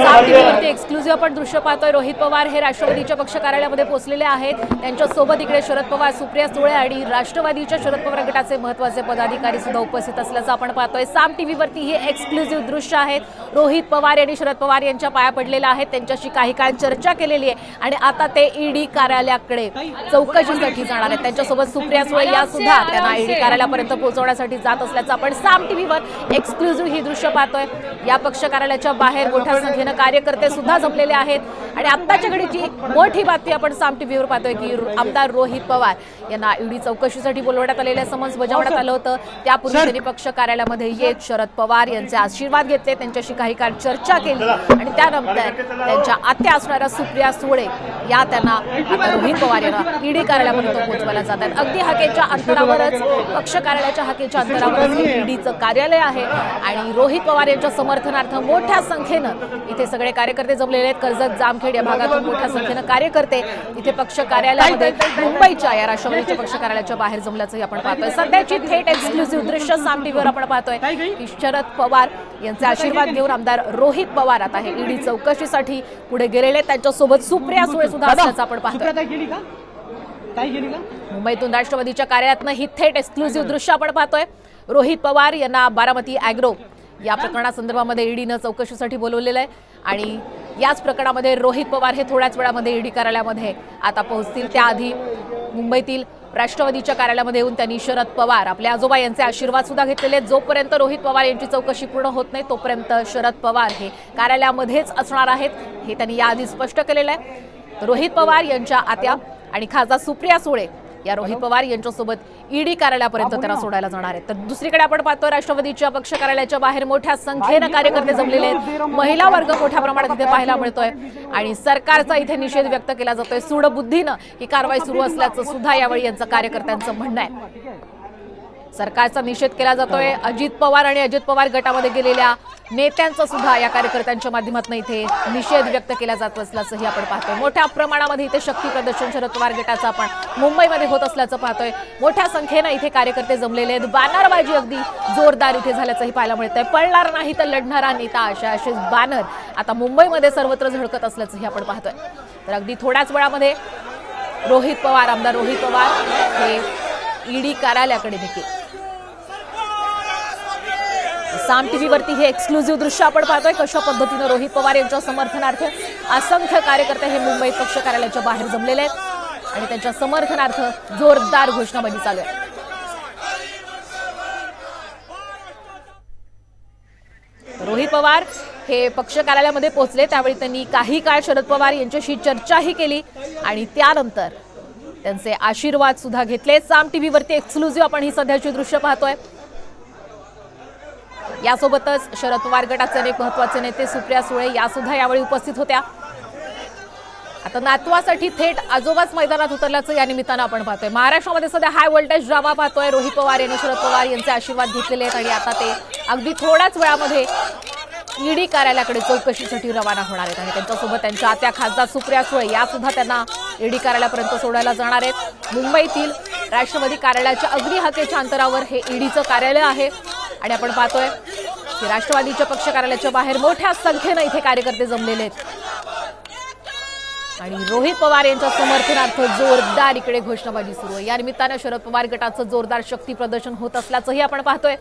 सात टीव्हीवरती एक्सक्लुझिव्ह आपण दृश्य पाहतोय. रोहित पवार हे राष्ट्रवादीच्या पक्ष कार्यालयामध्ये पोहोचलेले आहेत. त्यांच्यासोबत इकडे शरद पवार सुप्रिया सुळे आणि राष्ट्रवादीच्या शरद पवार गटाचे महत्त्वाचे पदाधिकारी सुद्धा उपस्थित असल्याचं आपण पाहतोय. साम टीव्हीवरती हे एक्सक्लुझिव्ह दृश्य आहेत. रोहित पवार यांनी शरद पवार यांच्या पाया पडलेल्या आहेत. त्यांच्याशी काही काळ चर्चा केलेली आहे आणि आता ते ईडी कार्यालयाकडे चौकशीसाठी जाणार आहेत. त्यांच्यासोबत सुप्रिया सुळे या सुद्धा त्यांना ईडी कार्यालयापर्यंत पोहोचवण्यासाठी जात असल्याचं आपण साम टीव्हीवर एक्सक्लुझिव्ह ही दृश्य पाहतोय. या पक्ष कार्यालयाच्या बाहेर मोठ्या संख्येनं कार्यकर्ते सुद्धा जमलेले आहेत. आणि आत्ताच्या घडीची मोठी बातमी आपण साम टीव्हीवर पाहतोय की आमदार रोहित पवार यांना ईडी चौकशीसाठी बोलवण्यात आलेल्या समन्स बजावण्यात आलं होतं. त्यापूर्वी त्यांनी पक्ष कार्यालयामध्ये येत शरद पवार यांचे आशीर्वाद घेतले. त्यांच्याशी काही काळ चर्चा केली. आणि त्यानंतर त्यांच्या आत्या असणाऱ्या सुप्रिया सुळे या त्यांना आता रोहित पवार यांना ईडी कार्यालयापर्यंत पोहोचवायला जात आहेत. अगदी हाकेच्या अंतरावरच पक्ष कार्यालयाच्या हाकेच्या अंतरावरच ईडीचं कार्यालय आहे. आणि रोहित पवार यांच्या समर्थनार्थ मोठ्या संख्येनं इथे सगळे कार्यकर्ते जमलेले आहेत. कर्जत जामखेड या भागातून मोठ्या संख्येनं कार्यकर्ते इथे पक्ष कार्यालयामध्ये मुंबईच्या या राष्ट्रवादीच्या पक्ष कार्यालयाच्या बाहेर जमल्याचंही आपण पाहतोय. सध्याची थेट एक्सक्लुझिव्ह दृश्य साम टीव्हीवर आपण पाहतोय. की शरद पवार यांचे आशीर्वाद घेऊन आमदार रोहित पवार आता हे ईडी चौकशीसाठी पुढे गेलेले आहेत. त्यांच्यासोबत सुप्रिया सुळे सुद्धा असल्याचं आपण पाहतोय. मुंबईतून राष्ट्रवादीच्या कार्यालयातनं ही थेट एक्सक्लुझिव्ह दृश्य आपण पाहतोय. रोहित पवार यांना बारामती अॅग्रो या प्रकरणासंदर्भामध्ये ईडीनं चौकशीसाठी बोलवलेलं आहे. आणि याच प्रकरणामध्ये रोहित पवार हे थोड्याच वेळामध्ये ईडी कार्यालयामध्ये आता पोहोचतील. त्याआधी मुंबईतील राष्ट्रवादीच्या कार्यालयामध्ये येऊन त्यांनी शरद पवार आपल्या आजोबा यांचे आशीर्वाद सुद्धा घेतलेले आहेत. जोपर्यंत रोहित पवार यांची चौकशी पूर्ण होत नाही तोपर्यंत शरद पवार हे कार्यालयामध्येच असणार आहेत हे त्यांनी याआधी स्पष्ट केलेलं आहे. रोहित पवार यांच्या आत्या आणि खासदार सुप्रिया सुळे या रोहित पवार यांच्यासोबत ईडी कार्यालयापर्यंत त्यांना सोडायला जाणार आहेत. तर दुसरीकडे आपण पाहतोय राष्ट्रवादीच्या पक्ष कार्यालयाच्या बाहेर मोठ्या संख्येनं कार्यकर्ते जमलेले आहेत. महिला वर्ग मोठ्या प्रमाणात इथे पाहायला मिळतोय. आणि सरकारचा इथे निषेध व्यक्त केला जातोय. सूडबुद्धीनं ही कारवाई सुरू असल्याचं सुद्धा यावेळी यांचं कार्यकर्त्यांचं म्हणणं आहे. सरकारचा निषेध केला जातोय. अजित पवार आणि अजित पवार गटामध्ये गेलेल्या नेत्यांचा सुद्धा या कार्यकर्त्यांच्या माध्यमातून इथे निषेध व्यक्त केला जात असल्याचंही आपण पाहतोय. मोठ्या प्रमाणामध्ये इथे शक्ती प्रदर्शन शरद पवार गटाचं आपण मुंबईमध्ये होत असल्याचं पाहतोय. मोठ्या संख्येनं इथे कार्यकर्ते जमलेले आहेत. बॅनरबाजी अगदी जोरदार इथे झाल्याचंही पाहायला मिळतंय. पडणार नाही तर लढणारा नेता अशा असे बॅनर आता मुंबईमध्ये सर्वत्र झळकत असल्याचंही आपण पाहतोय. तर अगदी थोड्याच वेळामध्ये रोहित पवार आमदार रोहित पवार हे ईडी कार्यालयाकडे देखील साम टीव्हीवरती हे एक्सक्लुझिव्ह दृश्य आपण पाहतोय. कशा पद्धतीनं रोहित पवार यांच्या समर्थनार्थ असंख्य कार्यकर्ते हे मुंबईत पक्ष कार्यालयाच्या बाहेर जमलेले आहेत आणि त्यांच्या समर्थनार्थ जोरदार घोषणाबाजी चालू आहे. रोहित पवार हे पक्ष कार्यालयामध्ये पोहोचले. त्यावेळी त्यांनी काही काळ शरद पवार यांच्याशी चर्चाही केली आणि त्यानंतर त्यांचे आशीर्वाद सुद्धा घेतले. साम टीव्हीवरती एक्सक्लुझिव्ह आपण ही सध्याची दृश्य पाहतोय. यासोबतच शरद पवार गटाचे अनेक महत्त्वाचे नेते सुप्रिया सुळे या सुद्धा यावेळी उपस्थित होत्या. आता नातवासाठी थेट आजोबाच मैदानात उतरल्याचं या निमित्तानं आपण पाहतोय. महाराष्ट्रामध्ये सध्या हाय व्होल्टेज ड्रामा पाहतोय. रोहित पवार यांनी शरद पवार यांचे आशीर्वाद घेतलेले आहेत आणि आता ते अगदी थोड्याच वेळामध्ये ईडी कार्यालयाकडे चौकशीसाठी रवाना होणार आहेत आणि त्यांच्यासोबत त्यांच्या आत्या खासदार सुप्रिया सुळे या सुद्धा त्यांना ईडी कार्यालयापर्यंत सोडायला जाणार आहेत. मुंबईतील राष्ट्रवादी कार्यालयाच्या अगदी हाकेच्या अंतरावर हे ईडीचं कार्यालय आहे. आणि आपण पाहतोय की राष्ट्रवादीच्या पक्ष कार्यालयाच्या बाहेर मोठ्या संख्येनं इथे कार्यकर्ते जमलेले आहेत. आणि रोहित पवार यांच्या समर्थनार्थ जोरदार इकडे घोषणाबाजी सुरू आहे. या निमित्तानं शरद पवार गटाचं जोरदार शक्ती प्रदर्शन होत असल्याचंही आपण पाहतोय.